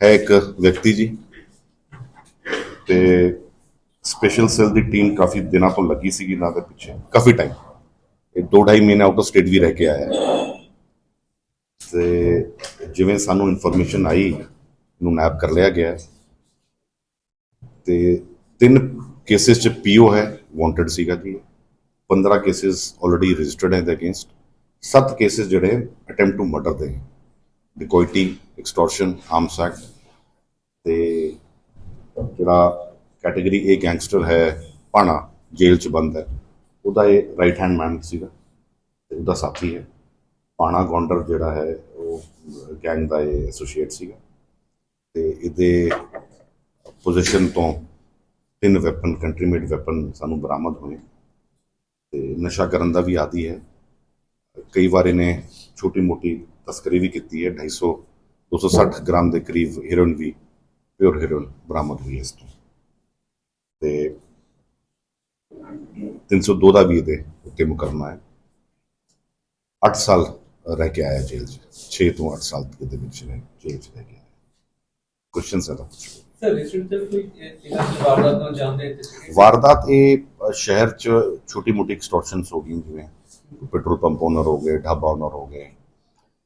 ਹੈ ਇੱਕ ਵਿਅਕਤੀ ਜੀ। ਤੇ ਸਪੈਸ਼ਲ ਸੈੱਲ ਦੀ ਟੀਮ ਕਾਫੀ ਦਿਨਾਂ ਤੋਂ ਲੱਗੀ ਸੀਗੀ ਇਹਨਾਂ ਦੇ ਪਿੱਛੇ, ਕਾਫੀ ਟਾਈਮ ਇਹ ਦੋ ਢਾਈ ਮਹੀਨੇ ਆਊਟ ਆਫ ਸਟੇਟ ਵੀ ਰਹਿ ਕੇ ਆਇਆ ਹੈ। ਤੇ ਜਿਵੇਂ ਸਾਨੂੰ ਇਨਫੋਰਮੇਸ਼ਨ ਆਈ ਨੂੰ ਨੈਪ ਕਰ ਲਿਆ ਗਿਆ ਹੈ। ਤੇ ਤਿੰਨ ਕੇਸਿਸ ਚ ਪੀਓ ਹੈ ਵਾਂਟਡ ਸੀਗਾ ਜੀ। 15 ਕੇਸਿਸ ਆਲਰੇਡੀ ਰਜਿਸਟਰਡ ਹੈ ਦੇ ਅਗੇਂਸਟ ਸੱਤ ਕੇਸਿਸ ਜਿਹੜੇ ਅਟੈਂਪਟ ਟੂ ਮਰਡਰ ਦੇ। ਡਿਕੋਇਟੀ ਐਕਸਟੋਰਸ਼ਨ ਆਰਮਸ ਐਕਟ ਤੇ ਜਿਹੜਾ ਕੈਟਾਗਰੀ ਏ ਗੈਂਗਸਟਰ ਹੈ ਪਾਣਾ ਜੇਲ੍ਹ ਚ ਬੰਦ ਹੈ, ਉਹਦਾ ਇਹ ਰਾਈਟ ਹੈਂਡ ਮੈਨ ਸੀਗਾ ਤੇ ਉਹਦਾ ਸਾਥੀ ਹੈ। ਪਾਣਾ ਗੌਂਡਰ ਜਿਹੜਾ ਹੈ, ਉਹ ਗੈਂਗ ਦਾ ਇਹ ਐਸੋਸੀਏਟ ਸੀਗਾ ਤੇ ਇਹਦੇ ਪੋਜੀਸ਼ਨ ਤੋਂ ਤਿੰਨ ਵੈਪਨ ਕੰਟਰੀ ਮੇਡ ਵੈਪਨ ਸਾਨੂੰ ਬਰਾਮਦ ਹੋਏ। ਤੇ ਨਸ਼ਾ ਕਰਨ ਦਾ ਵੀ ਆਦੀ ਹੈ। ਕਈ ਵਾਰ ਇਹਨੇ ਛੋਟੀ ਮੋਟੀ ਤਸਕਰੀ ਵੀ ਕੀਤੀ ਹੈ 250 260 ਗ੍ਰਾਮ ਦੇ ਕਰੀਬ ਹੀਰੋਇਨ ਵੀ ਪਿਓਰ ਹੀਰੋਇਨ ਬਰਾਮਦ ਹੋਈ ਹੈ ਇਸ ਤੋਂ। ਤੇ 302 ਦਾ ਵੀ ਇਹਦੇ ਉੱਤੇ ਮੁਕੱਦਮਾ ਹੈ। 8 ਸਾਲ ਰਹਿ ਕੇ ਆਇਆ ਜੇਲ੍ਹ 'ਚ 6 ਤੋਂ 8 ਸਾਲ ਦੇ ਵਿੱਚ ਰਹਿ ਜੇਲ੍ਹ 'ਚ ਰਹਿ ਆਇਆ। ਕੁਐਸਚਨ ਸਰ ਸਰ ਰਿਸੈਂਟ ਤੇ ਕੋਈ ਵਾਰਦਾਤ ਨੂੰ ਤੇ ਸੀਗੇ। ਵਾਰਦਾਤ ਇਹ ਸ਼ਹਿਰ 'ਚ ਛੋਟੀ ਮੋਟੀ ਐਕਸਟੋਰਸ਼ਨਸ ਹੋ ਗਈਆਂ ਜਿਵੇਂ ਪੈਟਰੋਲ ਪੰਪ ਓਨਰ ਹੋ ਗਏ ਢਾਬਾ ਓਨਰ ਹੋ ਗਏ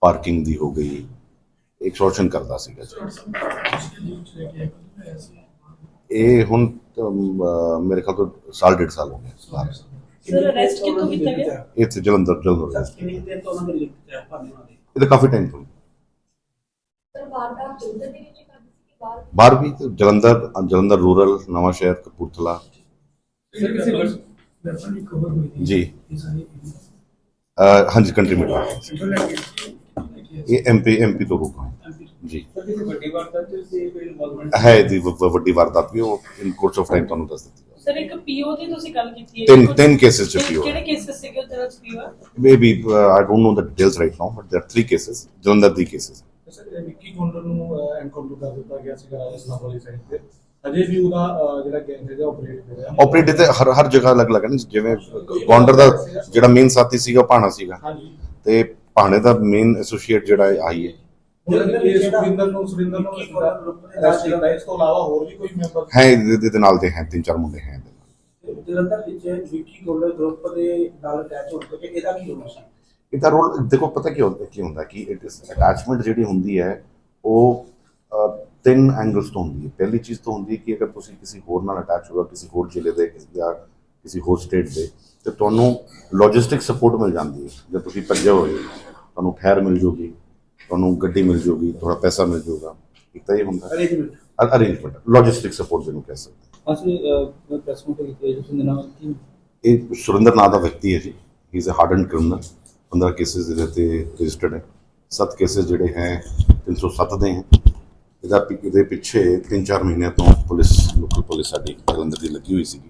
ਪਾਰਕਿੰਗ ਦੀ ਹੋ ਗਈ। ਐਕਸਟੋਰਸ਼ਨ ਕਰਦਾ ਸੀਗਾ ਜੀ। ਇਹ ਹੁਣ ਮੇਰੇ ਖਿਆਲ ਤੋਂ ਸਾਲ ਡੇਢ ਸਾਲ ਹੋ ਗਏ। ਬਾਹਰ। ਸਰ ਅਰੈਸਟ ਕਿੱਥੋਂ ਕੀਤਾ ਗਿਆ? ਇੱਥੇ ਜਲੰਧਰ ਜਲੰਧਰ arrest ਕਿੰਨੀ ਦੇਰ ਤੋਂ ਉਹਨਾਂ ਦੇ ਲਿੰਕ ਹੈ? ਭਾਵੇਂ ਉਹਨਾਂ ਦੇ। ਇਹ ਤਾਂ ਕਾਫੀ ਟਾਈਮ ਤੋਂ। ਸਰ ਵਾਰਦਾਤ ਜਲੰਧਰ ਦੇ ਵਿੱਚ ਕਰਦੀ ਸੀ ਕਿ ਬਾਹਰ ਬਾਹਰ ਵੀ ਜਲੰਧਰ ਜਲੰਧਰ ਰੂਰਲ ਨਵਾਂ ਸ਼ਹਿਰ ਕਪੂਰਥਲਾ। ਸਰ ਕਿਸੇ ਵੱਲ- ਵੈਪਨ ਦੀ ਖਬਰ ਹੋਈ ਥੀ ਜੀ। ਹਾਂਜੀ ਕੰਟਰੀ ਲੈਂਗੁਏਜ ਇਹ ਐਮਪੀ ਐਮਪੀ ਤੋਂ ਰੁਕਾ ਜੀ। ਹੈ ਦੀ ਵੱਡੀ ਵਾਰਦਾਤ ਵੀ ਉਹ ਇਨ ਕੋਰਸ ਆਫ ਟਾਈਮ ਤੁਹਾਨੂੰ ਦੱਸ ਦਿੱਤੀ। ਸਰ ਇੱਕ ਪੀਓ ਦੀ ਤੁਸੀਂ ਗੱਲ ਕੀਤੀ ਹੈ। ਤਿੰਨ ਤਿੰਨ ਕੇਸਿਸ ਚ ਪੀਓ ਕਿਹੜੇ ਕੇਸਸ ਸੀਗੇ ਉਹਦੇ ਵਿੱਚ ਪੀਓ uh, I don't know the details right now, but there are three cases. Jalandhar ਦੀ cases. ਸਰ ਵਿੱਕੀ ਗੋਂਡਰ ਨੂੰ ਐਨਕਾਊਂਟਰ ਕਰ ਦਿੱਤਾ ਗਿਆ ਸੀ ਰਾਜਸਥਾਨ ਵਾਲੀ ਸਾਈਡ ਤੇ। ਅਜੇ ਵੀ ਉਹਦਾ ਜਿਹੜਾ ਗੈਂਗ ਹੈਗਾ ਆਪਰੇਟ ਕਰ ਰਿਹਾ। Operate ਤੇ ਹਰ ਹਰ ਜਗ੍ਹਾ ਅਲੱਗ-ਅਲੱਗ ਹੈ ਨਾ, ਜਿਵੇਂ ਗੌਂਡਰ ਦਾ ਜਿਹੜਾ ਮੇਨ ਸਾਥੀ ਸੀਗਾ ਭਾਣਾ ਸੀਗਾ। ਹਾਂਜੀ। ਤੇ ਭਾਣੇ ਦਾ ਮੇਨ ਐਸੋਸੀਏਟ ਜਿਹੜਾ ਹੈ ਆਈ ਹੈ। ਜਲੰਧਰ ਇਹ ਸੁਰਿੰਦਰ ਨੂੰ ਸੁਰਿੰਦਰ ਨੂੰ ਅਰੈਸਟ ਕੀਤਾ ਇਸ ਤੋਂ ਇਲਾਵਾ ਹੋਰ ਵੀ ਕੋਈ ਮੈਂਬਰ ਹੈ ਇਹਦੇ ਇਹਦੇ ਨਾਲ ਦੇ ਹੈ ਤਿੰਨ ਚਾਰ ਮੁੰਡੇ ਹੈ ਇਹਦੇ ਨਾਲ। ਜਲੰਧਰ ਵਿੱਚ ਵਿੱਕੀ ਗੋਂਡਰ ਗਰੁੱਪ ਦੇ ਨਾਲ ਅਟੈਚ ਇਹਦਾ ਕੀ ਰੋਲ ਸੀ? ਇਹਦਾ ਰੋਲ ਦੇਖੋ ਪਤਾ ਕੀ ਹੁੰਦਾ ਕੀ ਹੁੰਦਾ ਕਿ ਇਟ ਇਸ ਅਟੈਚਮੈਂਟ ਜਿਹੜੀ ਹੁੰਦੀ ਹੈ ਉਹ ਤਿੰਨ ਐਂਗਲਸ ਤੋਂ ਹੁੰਦੀ ਹੈ। ਪਹਿਲੀ ਚੀਜ਼ ਤਾਂ ਹੁੰਦੀ ਹੈ ਕਿ ਅਗਰ ਤੁਸੀਂ ਕਿਸੇ ਹੋਰ ਨਾਲ ਅਟੈਚ ਹੋ ਕਿਸੇ ਹੋਰ ਜ਼ਿਲ੍ਹੇ ਦੇ ਜਾਂ ਕਿਸੇ ਹੋਰ ਸਟੇਟ ਦੇ ਤੇ ਤੁਹਾਨੂੰ ਲੌਜਿਸਟਿਕ ਸਪੋਰਟ ਮਿਲ ਜਾਂਦੀ ਹੈ। ਜੇ ਤੁਸੀਂ ਭੱਜੇ ਹੋਏ ਤੁਹਾਨੂੰ ਠਹਿਰ ਮਿਲ ਜੂਗੀ ਤੁਹਾਨੂੰ ਗੱਡੀ ਮਿਲ ਜੂਗੀ ਥੋੜਾ ਪੈਸਾ ਮਿਲ ਜੂਗਾ। ਇੱਕ ਤਾਂ ਇਹ ਹੁੰਦਾ। ਅਰੇਂਜਮੈਂਟ ਅਰੇਂਜਮੈਂਟ ਲੌਜਿਸਟਿਕ ਸਪੋਰਟ ਜਿਹਨੂੰ ਕਹਿ ਸਕਦੇ। ਅਸੀਂ ਪ੍ਰੈਸ ਕਾਨਫਰੰਸ ਕੀਤੀ ਹੈ ਜਿਸ ਦੇ ਨਾਮ ਕੀ ਇਹ ਸੁਰਿੰਦਰ ਨਾਂ ਦਾ ਵਿਅਕਤੀ ਹੈ ਜੀ। He is a hardened criminal 15 cases ਇਹਦੇ ਤੇ ਰਜਿਸਟਰਡ ਹੈ। 7 ਕੇਸਿਸ ਜਿਹੜੇ ਹੈ 307 ਦੇ ਹੈ। ਇਹਦਾ ਇਹਦੇ ਪਿੱਛੇ 3-4 ਮਹੀਨੇ ਤੋਂ ਪੁਲਿਸ ਲੋਕਲ ਪੁਲਿਸ ਸਾਡੀ ਜਲੰਧਰ ਦੀ ਲੱਗੀ ਹੋਈ ਸੀਗੀ।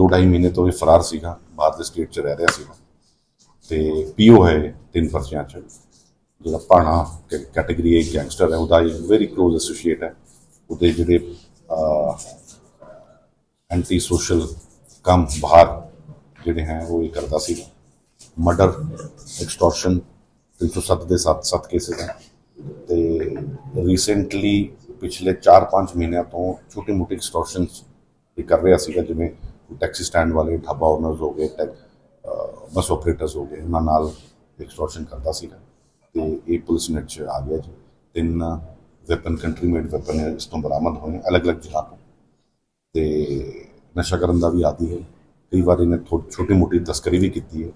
ਦੋ ਢਾਈ ਮਹੀਨੇ ਤੋਂ ਇਹ ਫਰਾਰ ਸੀਗਾ, ਬਾਹਰ ਦੇ ਸਟੇਟ 'ਚ ਰਹਿ ਰਿਹਾ ਸੀਗਾ। ਤੇ ਪੀਓ ਹੈ ਤਿੰਨ ਪਰਚਿਆਂ 'ਚ। ਜਿਹੜਾ ਪਾਣਾ ਕੈਟਾਗਰੀ ਇੱਕ ਗੈਂਗਸਟਰ ਹੈ, ਉਹਦਾ ਵੈਰੀ ক্লোਜ਼ ਐਸੋਸੀਏਟ ਹੈ। ਉਹਦੇ ਜਿਹੜੇ ਐਂਟੀ ਸੋਸ਼ਲ ਕੰਮ ਬਾਹਰ ਜਿਹੜੇ ਹੈ, ਉਹ ਇਹ ਕਰਦਾ ਸੀ ਮਰਡਰ ਐਕਸਟੋਰਸ਼ਨ 307 ਦੇ 7 7 ਕੇਸਿਸ ਹੈ। ਤੇ ਰੀਸੈਂਟਲੀ ਪਿਛਲੇ 4-5 ਮਹੀਨਿਆਂ ਤੋਂ ਛੋਟੀ ਮੋਟੀ ਐਕਸਟੋਰਸ਼ਨਸ ਵੀ ਕਰ ਰਿਹਾ ਸੀਗਾ, ਜਿਵੇਂ ਟੈਕਸੀ ਸਟੈਂਡ ਵਾਲੇ ਢਾਬਾ ਓਨਰਸ ਹੋ ਗਏ ਟੈਕ ਬੱਸ ਆਪਰੇਟਰਸ ਹੋ ਗਏ ਉਹਨਾਂ ਨਾਲ ਐਕਸਟੋਰਸ਼ਨ ਕਰਦਾ ਸੀਗਾ ਤੇ ਇਹ ਪੁਲਿਸ ਨੇ ਚ ਆ ਗਿਆ ਜੀ। ਤਿੰਨ ਵੈਪਨ ਕੰਟਰੀ ਮੇਡ ਵੈਪਨ ਇਸ ਤੋਂ ਬਰਾਮਦ ਹੋਏ ਅਲੱਗ-ਅਲੱਗ ਜਗ੍ਹਾ ਤੋਂ। ਤੇ ਨਸ਼ਾ ਕਰਨ ਦਾ ਵੀ ਆਦੀ ਹੈ। ਕਈ ਵਾਰ ਇਹਨੇ ਛੋਟੀ ਮੋਟੀ ਤਸਕਰੀ ਵੀ ਕੀਤੀ ਹੈ।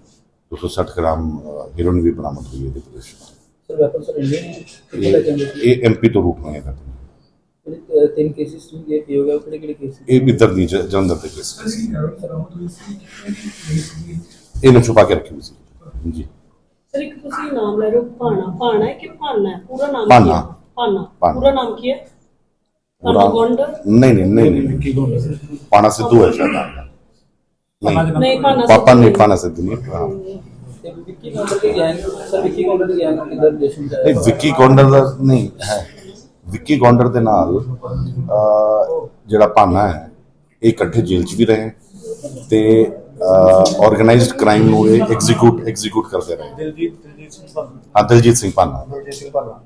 260 ਗ੍ਰਾਮ ਹੀਰੋਇਨ ਵੀ ਬਰਾਮਦ ਹੋਈ ਹੈ ਇਹਦੇ ਕੋਲ ਸਰ ਵੈਪਨ ਸਰ ਇੰਡੀਅਨ ਇਹ ਐਮਪੀ ਤੋਂ ਰੂਟ ਹੋਏ ਅਹ, ਤਿੰਨ ਕੇਸਿਸ ਨੂੰ ਇਹ ਪੀ ਹੋ ਗਿਆ ਕਿਹੜੇ ਕਿਹੜੇ ਕੇਸਿਸ ਇਹ ਇੱਧਰ ਦੀ ਜ- ਜਲੰਧਰ ਦੇ ਕੇਸ ਇਹਨੂੰ ਛੁਪਾ ਕੇ ਰੱਖੀ ਹੋਈ ਸੀ ਜੀ ਸਰ ਇੱਕ ਤੁਸੀਂ ਨਾਮ ਲੈ ਰਹੇ ਹੋ ਭਾਣਾ ਭਾਣਾ ਹੈ ਕਿ ਭਾਨਾ ਹੈ ਪੂਰਾ ਨਾਮ ਕੀ ਭਾਨਾ। ਹੈ ਭਾਨਾ ਭਾਨਾ। ਪੂਰਾ ਨਾਮ ਕੀ ਹੈ ਭਾਨਾ ਪੂਰਾ- ਗੌਂਡਰ ਨਹੀਂ ਨਹੀਂ ਨਹੀਂ ਨਹੀਂ ਵਿੱਕੀ ਗੋਂਡਰ ਪਾਣਾ ਸਿੱਧੂ ਹੈ ਸ਼ਾਇਦ ਨਾਮ ਦਾ। ਨਹੀਂ ਨਹੀਂ ਭਾਨਾ ਪਾਪਾ ਸਿੱਧੂ ਨਹੀਂ ਪਾਣਾ ਸਿੱਧੂ ਨਹੀਂ ਹਾਂ। ਤੇ ਵਿੱਕੀ ਗੌਂਡਰ ਦੀ ਗੈਂਗ ਸਰ ਵਿੱਕੀ ਗੌਂਡਰ ਦੀ ਗੈਂਗ ਕਿਧਰ ਰਿਲੇਸ਼ਨ ਚ ਨਹੀਂ ਵਿੱਕੀ ਗੌਂਡਰ ਦਾ ਨਹੀਂ ਹੈ ਵਿੱਕੀ ਗੌਂਡਰ ਦੇ ਨਾਲ ਜਿਹੜਾ ਭਾਨਾ ਹੈ ਇਹ ਇਕੱਠੇ ਜੇਲ੍ਹ 'ਚ ਵੀ ਰਹੇ ਤੇ ਆਰਗੇਨਾਈਜ਼ਡ ਕ੍ਰਾਈਮ ਨੂੰ ਇਹ ਐਗਜ਼ੀਕਿਊਟ ਐਗਜ਼ੀਕਿਊਟ ਕਰਦੇ ਰਹੇ। ਦਿਲਜੀਤ ਦਿਲਜੀਤ ਸਿੰਘ ਹਾਂ ਦਲਜੀਤ ਸਿੰਘ ਭਾਨਾ। ਦਿਲਜੀਤ ਸਿੰਘ ਭਾਨਾ।